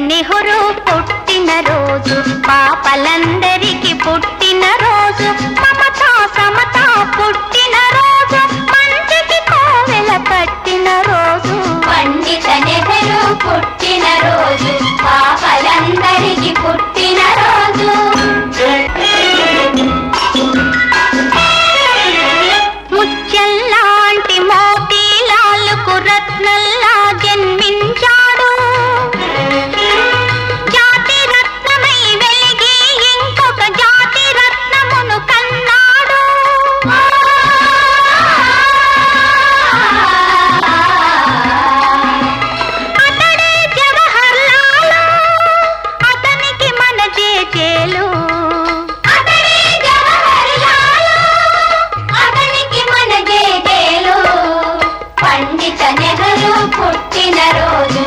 నెహ్రూ పుట్టిన రోజు పాపలందరికీ పుట్టిన రోజు మమతా సమతా పుట్టిన రోజు మంచికి కోవెల కట్టిన రోజు. పండిత నెహ్రూ పుట్టిన పుట్టిన కేలు పండిత నెహరు పుట్టిన రోజు.